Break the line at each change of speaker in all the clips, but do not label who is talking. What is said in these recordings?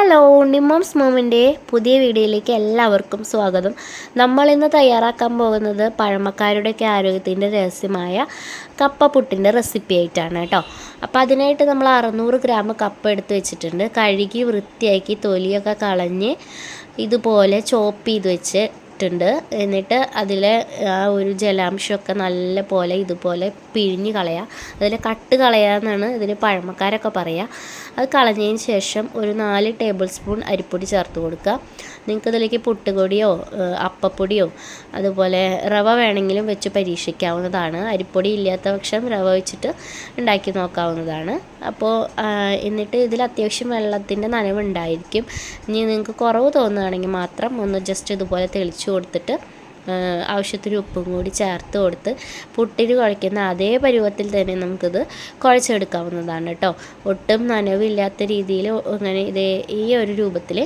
Hello നിമോംസ് മോമിന്റെ പുതിയ വീഡിയോയിലേക്ക് എല്ലാവർക്കും സ്വാഗതം. നമ്മളിന്ന് തയ്യാറാക്കാൻ പോകുന്നത് പഴമക്കാരുടെയൊക്കെ ആരോഗ്യത്തിന്റെ രഹസ്യമായ കപ്പ പുട്ടിന്റെ റെസിപ്പി ആയിട്ടാണ് കേട്ടോ. അപ്പോൾ അതിനായിട്ട് നമ്മൾ അറുന്നൂറ് ഗ്രാം കപ്പ എടുത്ത് വെച്ചിട്ടുണ്ട്. കഴുകി വൃത്തിയാക്കി തൊലിയൊക്കെ കളഞ്ഞ് ഇതുപോലെ ചോപ്പ് ചെയ്ത് വെച്ച് ഇട്ടിട്ടുണ്ട്. എന്നിട്ട് അതിലെ ആ ഒരു ജലാംശമൊക്കെ നല്ല പോലെ ഇതുപോലെ പിഴിഞ്ഞ് കളയുക അതിൽ കട്ട് കളയാന്നാണ് ഇതിന് പഴമക്കാരൊക്കെ പറയുക അത് കളഞ്ഞതിന് ശേഷം ഒരു നാല് ടേബിൾ സ്പൂൺ അരിപ്പൊടി ചേർത്ത് കൊടുക്കുക. നിങ്ങൾക്ക് ഇതിലേക്ക് പുട്ടുപൊടിയോ അപ്പപ്പൊടിയോ അതുപോലെ റവ വേണമെങ്കിലും വെച്ച് പരീക്ഷിക്കാവുന്നതാണ്. അരിപ്പൊടി ഇല്ലാത്ത പക്ഷം റവ വെച്ചിട്ട് ഉണ്ടാക്കി നോക്കാവുന്നതാണ്. അപ്പോൾ എന്നിട്ട് ഇതിൽ അത്യാവശ്യം വെള്ളത്തിന്റെ നനവുണ്ടായിരിക്കും. ഇനി നിങ്ങൾക്ക് കുറവ് തോന്നുകയാണെങ്കിൽ മാത്രം ഒന്ന് ജസ്റ്റ് ഇതുപോലെ തെളിച്ചു കൊടുത്തിട്ട് ആവശ്യത്തിന് ഉപ്പും കൂടി ചേർത്ത് കൊടുത്ത് പുട്ടിന് കുഴയ്ക്കുന്ന അതേ പരുവത്തിൽ തന്നെ നമുക്കിത് കുഴച്ചെടുക്കാവുന്നതാണ് കേട്ടോ. ഒട്ടും നനവില്ലാത്ത രീതിയിൽ അങ്ങനെ ഇതേ ഈ ഒരു രൂപത്തിൽ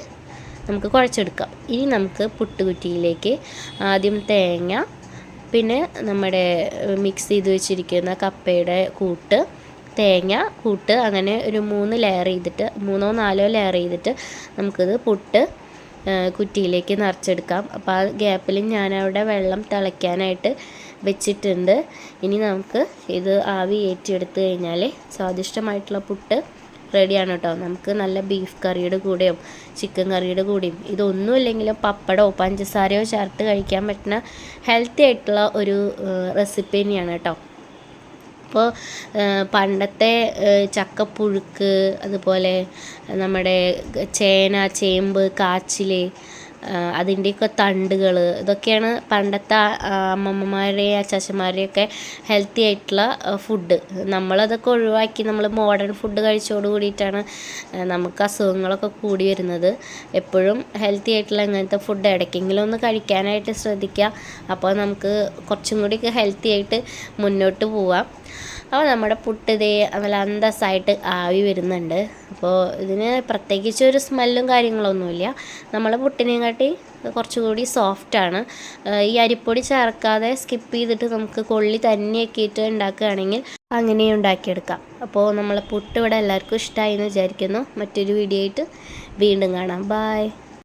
നമുക്ക് കുഴച്ചെടുക്കാം. ഇനി നമുക്ക് പുട്ടുകുറ്റിയിലേക്ക് ആദ്യം തേങ്ങ പിന്നെ നമ്മുടെ മിക്സ് ചെയ്ത് വെച്ചിരിക്കുന്ന കപ്പയുടെ കൂട്ട് തേങ്ങ കൂട്ട് അങ്ങനെ ഒരു മൂന്ന് ലെയർ ചെയ്തിട്ട് മൂന്നോ നാലോ ലെയർ ചെയ്തിട്ട് നമുക്കിത് പുട്ട് കുറ്റിയിലേക്ക് നിറച്ചെടുക്കാം. അപ്പോൾ ആ ഗ്യാപ്പിൽ ഞാനവിടെ വെള്ളം തിളയ്ക്കാനായിട്ട് വെച്ചിട്ടുണ്ട്. ഇനി നമുക്ക് ഇത് ആവി ഏറ്റിയെടുത്ത് കഴിഞ്ഞാൽ സ്വാദിഷ്ടമായിട്ടുള്ള പുട്ട് റെഡിയാണ് കേട്ടോ നമുക്ക് നല്ല ബീഫ് കറിയുടെ കൂടെയോ ചിക്കൻ കറിയുടെ കൂടെയും. ഇതൊന്നുമില്ലെങ്കിലും പപ്പടമോ പഞ്ചസാരയോ ചേർത്ത് കഴിക്കാൻ പറ്റുന്ന ഹെൽത്തി ആയിട്ടുള്ള ഒരു റെസിപ്പി തന്നെയാണ് കേട്ടോ. അപ്പോൾ പണ്ടത്തെ ചക്കപ്പുഴുക്ക് അതുപോലെ നമ്മുടെ ചേന ചേമ്പ് കാച്ചിൽ അതിന്റെയൊക്കെ തണ്ടുകൾ ഇതൊക്കെയാണ് പണ്ടത്തെ അമ്മമ്മമാരെയും അച്ചാച്ചന്മാരെയൊക്കെ ഹെൽത്തി ആയിട്ടുള്ള ഫുഡ് നമ്മളതൊക്കെ ഒഴിവാക്കി നമ്മൾ മോഡേൺ ഫുഡ് കഴിച്ചോട് കൂടിയിട്ടാണ് നമുക്ക് അസുഖങ്ങളൊക്കെ കൂടി വരുന്നത്. എപ്പോഴും ഹെൽത്തി ആയിട്ടുള്ള അങ്ങനത്തെ ഫുഡ് ഇടയ്ക്കെങ്കിലും ഒന്ന് കഴിക്കാനായിട്ട് ശ്രദ്ധിക്കുക. അപ്പോൾ നമുക്ക് കുറച്ചും കൂടിയൊക്കെ ഹെൽത്തി ആയിട്ട് മുന്നോട്ട് പോവാം. അപ്പോൾ നമ്മുടെ പുട്ട് ഇതേ നല്ല അന്തസ്സായിട്ട് ആവി വരുന്നുണ്ട്. അപ്പോൾ ഇതിന് പ്രത്യേകിച്ച് ഒരു സ്മെല്ലും കാര്യങ്ങളൊന്നുമില്ല. നമ്മളെ പുട്ടിനെയും കാട്ടി കുറച്ചുകൂടി സോഫ്റ്റാണ് ഈ അരിപ്പൊടി ചേർക്കാതെ സ്കിപ്പ് ചെയ്തിട്ട് നമുക്ക് കൊള്ളി തന്നെയാക്കിയിട്ട് ഉണ്ടാക്കുകയാണെങ്കിൽ അങ്ങനെ ഉണ്ടാക്കിയെടുക്കാം. അപ്പോൾ നമ്മളെ പുട്ട് ഇവിടെ എല്ലാവർക്കും ഇഷ്ടമായി എന്ന് വിചാരിക്കുന്നു. മറ്റൊരു വീഡിയോ ആയിട്ട് വീണ്ടും കാണാം. ബായ്